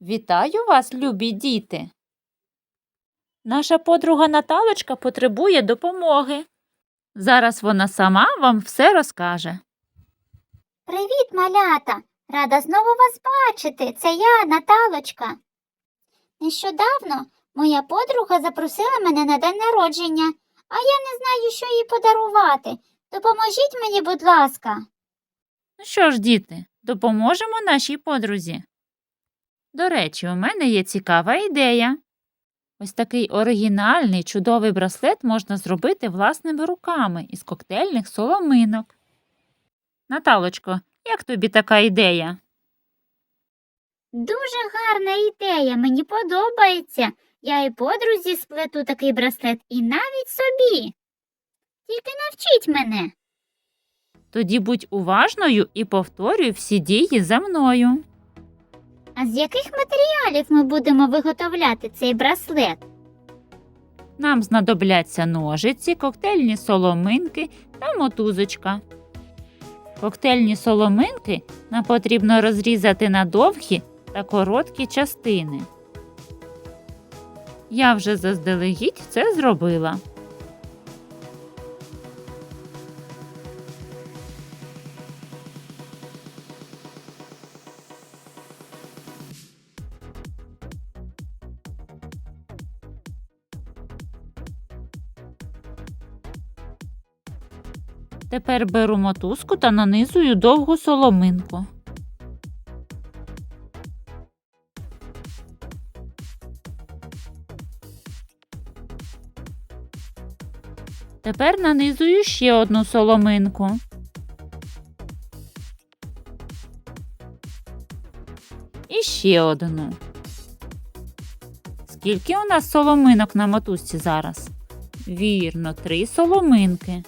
Вітаю вас, любі діти. Наша подруга Наталочка потребує допомоги. Зараз вона сама вам все розкаже. Привіт, малята! Рада знову вас бачити. Це я, Наталочка. Нещодавно моя подруга запросила мене на день народження, а я не знаю, що їй подарувати. Допоможіть мені, будь ласка. Ну що ж, діти, допоможемо нашій подрузі. До речі, у мене є цікава ідея. Ось такий оригінальний чудовий браслет можна зробити власними руками із коктейльних соломинок. Наталочко, як тобі така ідея? Дуже гарна ідея, мені подобається. Я і подрузі сплету такий браслет і навіть собі. Тільки навчіть мене. Тоді будь уважною і повторюй всі дії за мною. А з яких матеріалів ми будемо виготовляти цей браслет? Нам знадобляться ножиці, коктейльні соломинки та мотузочка. Коктейльні соломинки нам потрібно розрізати на довгі та короткі частини. Я вже заздалегідь це зробила. Тепер беру мотузку та нанизую довгу соломинку. Тепер нанизую ще одну соломинку. І ще одну. Скільки у нас соломинок на мотузці зараз? Вірно, три соломинки.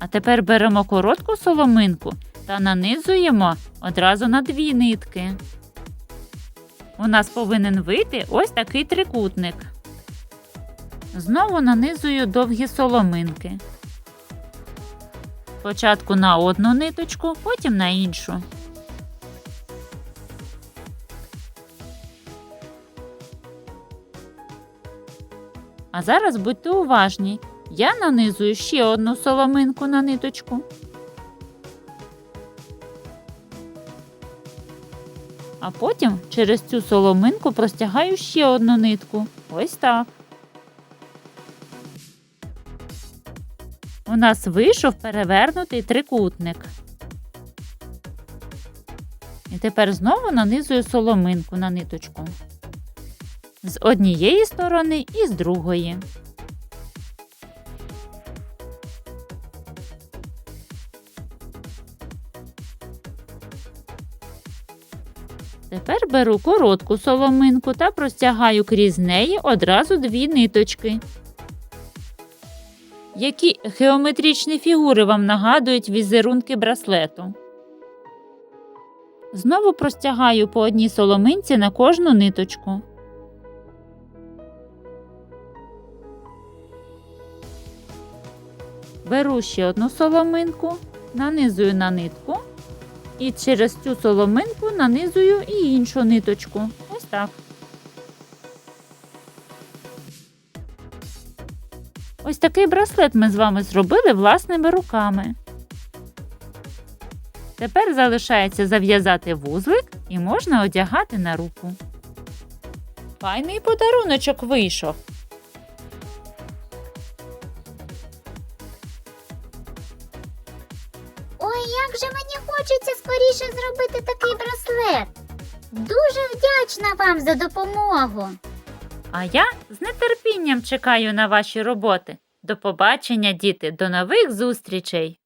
А тепер беремо коротку соломинку та нанизуємо одразу на дві нитки. У нас повинен вийти ось такий трикутник. Знову нанизую довгі соломинки. Спочатку на одну ниточку, потім на іншу. А зараз будьте уважні. Я нанизую ще одну соломинку на ниточку. А потім через цю соломинку простягаю ще одну нитку. Ось так. У нас вийшов перевернутий трикутник. І тепер знову нанизую соломинку на ниточку. З однієї сторони і з другої. Тепер беру коротку соломинку та простягаю крізь неї одразу дві ниточки. Які геометричні фігури вам нагадують візерунки браслету? Знову простягаю по одній соломинці на кожну ниточку. Беру ще одну соломинку, нанизую на нитку і через цю соломинку нанизую і іншу ниточку. Ось так. Ось такий браслет ми з вами зробили власними руками. Тепер залишається зав'язати вузлик і можна одягати на руку. Файний подаруночок вийшов. Ой, як же мені хочеться скоріше зробити такий браслет. Дуже вдячна вам за допомогу. А я з нетерпінням чекаю на ваші роботи. До побачення, діти, до нових зустрічей!